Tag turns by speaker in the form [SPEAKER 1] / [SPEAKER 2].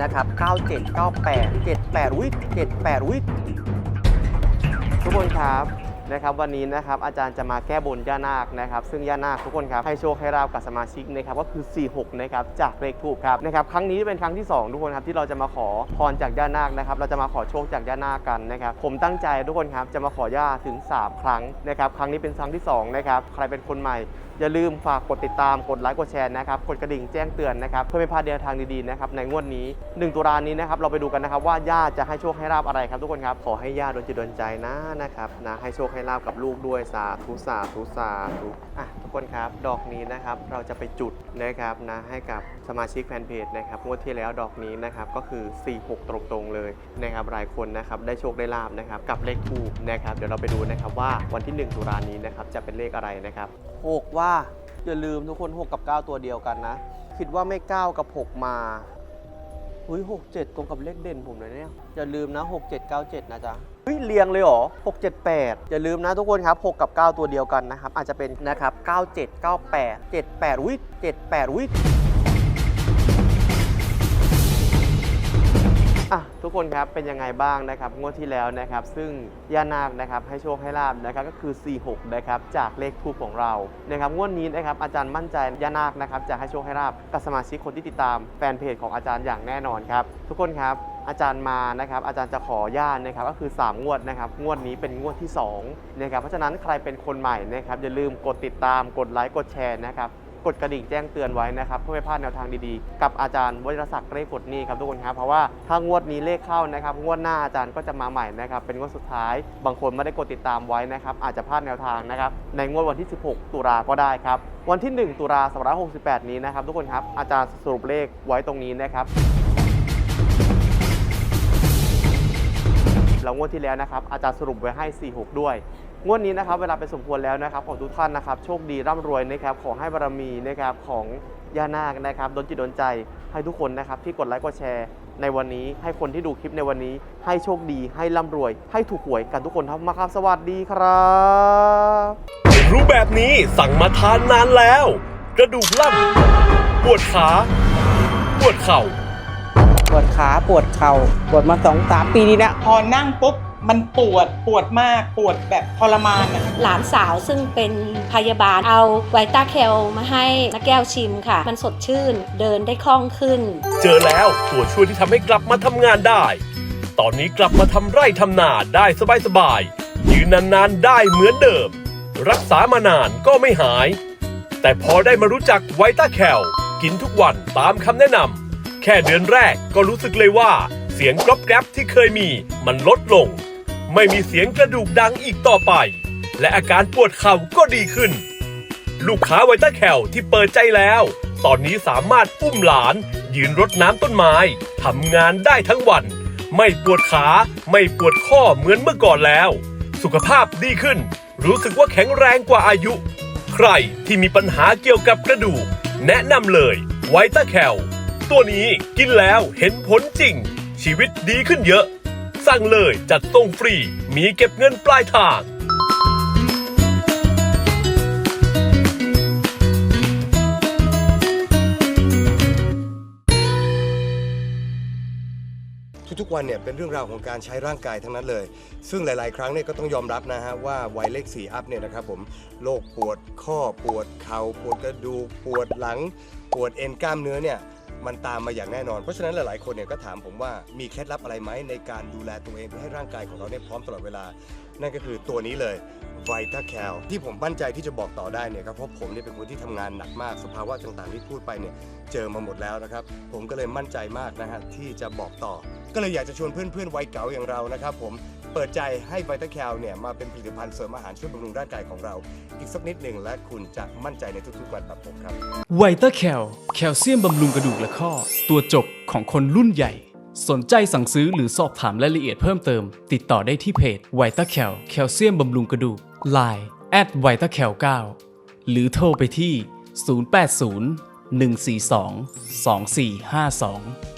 [SPEAKER 1] นะครับ 97 98 78 อุ้ย78 อุ้ยทุกคนครับ นะครับวันนี้นะครับอาจารย์จะมาแก้บนย่านาคนะครับซึ่งย่านาคทุกคนครับให้โชคให้ราบกับสมาชิกนะครับก็คือ 46นะครับจากเลขทูปครับนะครับครั้งนี้เป็นครั้งที่ 2 ทุกคนครับที่เราจะมาขอพรจากย่านาคนะครับเราจะมาขอโชคจากย่านาคกันนะครับผมตั้งใจทุกคนครับจะมาขอย่าถึง 3 ครั้งนะครับครั้งนี้เป็นครั้งที่2นะครับใครเป็นคนใหม่อย่าลืมฝากกดติดตามกดไลค์กดแชร์นะครับกดกระดิ่งแจ้งเตือนนะครับเพื่อไม่พลาดแนวทางดีๆนะครับในงวดนี้ 1 ตุลานี้นะครับเราไปดูกันนะครับว่าย่าจะให้โชคให้ลาบอะไรครับทุกคนครับขอให้ย่าโดนจิตโดนใจนะนะครับนะให้โชคให้ลาบกับลูกด้วยสาธุสาธุสาธุอะทุกคนครับดอกนี้นะครับเราจะไปจุดนะครับนะให้กับสมาชิกแฟนเพจนะครับงวดที่แล้วดอกนี้นะครับก็คือ 46 ตรงๆเลยนะครับหลายคนนะครับได้โชคได้ลาบนะครับกับเลขทูปนะครับเดี๋ยวเราไปดูนะครับว่าวันที่ 1 ตุลานี้นะครับจะเป็นเลขอะไรนะครับ6ว่าอย่าลืมทุกคน 6 กับ 9 ตัวเดียวกันนะ คิดว่าไม่ 9 กับ 6 มาอุ้ย6 7ตรงกับเลขเด่นผมเลยเนี่ยอย่าลืมนะ 6 7 9 7 นะจ๊ะ เฮ้ยเรียงเลยเหรอ 6 7 8 อย่าลืมนะทุกคนครับ 6 กับ 9 ตัวเดียวกันนะครับ อาจจะเป็นนะครับ 9 7 9 8 7 8 วิ7 อะทุกคนครับเป็นยังไงบ้างนะครับงวดที่แล้วนะครับซึ่งย่านาคนะครับให้โชคให้ลาบนะครับก็คือ 46นะครับจากเลขทูปของเรานะครับงวดนี้นะครับอาจารย์มั่นใจย่านาคนะครับจะให้โชคให้ลาบกับสมาชิกคนที่ติดตามแฟนเพจของอาจารย์อย่างแน่นอนครับทุกคนครับอาจารย์มานะครับอาจารย์จะขอย่านะครับก็คือ 3 งวดนะครับงวดนี้เป็นงวดที่2นะครับเพราะฉะนั้นใครเป็นคนใหม่นะครับอย่าลืมกดติดตามกดไลค์กดแชร์นะครับ กดกระดิ่งแจ้งเตือนไว้นะครับเพื่อไม่พลาดแนวทางดีๆ กับอาจารย์วชิรศักดิ์เลขกดนี้ครับทุกคนครับเพราะว่าถ้างวดนี้เลขเข้านะครับงวดหน้าอาจารย์ก็จะมาใหม่นะครับเป็นงวดสุดท้าย บางคนไม่ได้กดติดตามไว้นะครับอาจจะพลาดแนวทางนะครับในงวดวันที่ 16 ตุลาก็ได้ครับวันที่ 1 ตุลา2568 นี้นะครับทุกคนครับอาจารย์สรุปเลขไว้ตรงนี้นะครับแล้วงวดที่แล้วนะครับอาจารย์สรุปไว้ให้ 46 ด้วย งวดนี้นะครับเวลาเป็นสมควรแล้วนะครับของทุกท่านนะครับโชคดีร่ำรวยนะครับขอให้บารมีนะครับของย่านาคนะครับโดนจิตโดนใจให้ทุกคนนะครับที่กดไลค์กดแชร์ในวันนี้ให้คนที่ดูคลิปในวันนี้ ให้โชคดี ให้ร่ำรวย ให้ถูกหวยกันทุกคนทั้งมาครับ สวัสดีครับ
[SPEAKER 2] รู้แบบนี้สั่งมาทานนานแล้ว กระดูกลั่นปวดขา ปวดเข่า
[SPEAKER 3] ปวดขาปวดเข่าปวดมาสองสามปีนี้แล้ว
[SPEAKER 4] พอนั่งปุ๊บ มันปวดปวดมากปวดแบบทรมานอะ
[SPEAKER 5] หลานสาวซึ่งเป็นพยาบาลเอาไวต้าแคลมาให้นักแก้วชิมค่ะ มันสดชื่นเดินได้คล่องขึ้น
[SPEAKER 2] เจอแล้วตัวช่วยที่ทำให้กลับมาทำงานได้ ตอนนี้กลับมาทำไร่ทำนาได้สบายๆยืนนานๆได้เหมือนเดิม รักษามานานก็ไม่หาย แต่พอได้มารู้จักไวต้าแคลกินทุกวันตามคำแนะนำแค่เดือนแรกก็รู้สึกเลยว่า เสียงกรอบแกรบที่เคยมีมันลดลง ไม่มีเสียงกระดูกดังอีกต่อไป และอาการปวดเข่าก็ดีขึ้น ลูกค้าไวต้าแคลที่เปิดใจแล้ว ตอนนี้สามารถอุ้มหลาน ยืนรดน้ำต้นไม้ทำงานได้ทั้งวัน ไม่ปวดขาไม่ปวดข้อเหมือนเมื่อก่อนแล้ว สุขภาพดีขึ้น รู้สึกว่าแข็งแรงกว่าอายุ ใครที่มีปัญหาเกี่ยวกับกระดูก แนะนำเลยไวต้าแคลตัวนี้กินแล้วเห็นผลจริง ชีวิตดีขึ้นเยอะ สั่งเลยจัดส่งฟรี มีเก็บเงินปลายทาง
[SPEAKER 6] ทุกๆวันเนี่ยเป็นเรื่องราวของการใช้ร่างกายทั้งนั้นเลย ซึ่งหลาย ๆ ครั้งเนี่ยก็ต้องยอมรับนะฮะว่าวัยเลข4อัพเนี่ยนะครับผมโรคปวดข้อปวดเข่าปวดกระดูกปวดหลัง ปวดเอ็นกล้ามเนื้อเนี่ย มันตามมาอย่างแน่นอน เพราะฉะนั้นหลายๆคนเนี่ยก็ถามผมว่ามีเคล็ดลับอะไรไหมในการดูแลตัวเองเพื่อให้ร่างกายของเราเนี่ยพร้อมตลอดเวลา นั่นก็คือตัวนี้เลย Vita Cal ที่ผมมั่นใจที่จะบอกต่อได้เนี่ยครับเพราะผมเนี่ยเป็นคนที่ทำงานหนักมากสภาวะต่างๆที่พูดไปเนี่ยเจอมาหมดแล้วนะครับผมก็เลยมั่นใจมากนะฮะที่จะบอกต่อ ก็เลยอยากจะชวนเพื่อนๆวัยเก๋าอย่างเรานะครับผม เปิดใจให้ Vita Cal เนี่ยมาเป็นผลิตภัณฑ์เสริมอาหารช่วยบำรุงร่างกายของเรา อีกสักนิดหนึ่งและคุณจะมั่นใจในทุกๆวันแบบผมครับ
[SPEAKER 7] ไวต้าแคลแคลเซียมบำรุงกระดูกและข้อ ตัวจบของคนรุ่นใหญ่ สนใจสั่งซื้อหรือสอบถามรายละเอียดเพิ่มเติม ติดต่อได้ที่เพจไวต้าแคลแคลเซียมบำรุงกระดูก Line แอดไวต้าแคล9หรือโทรไปที่ 080 142 2452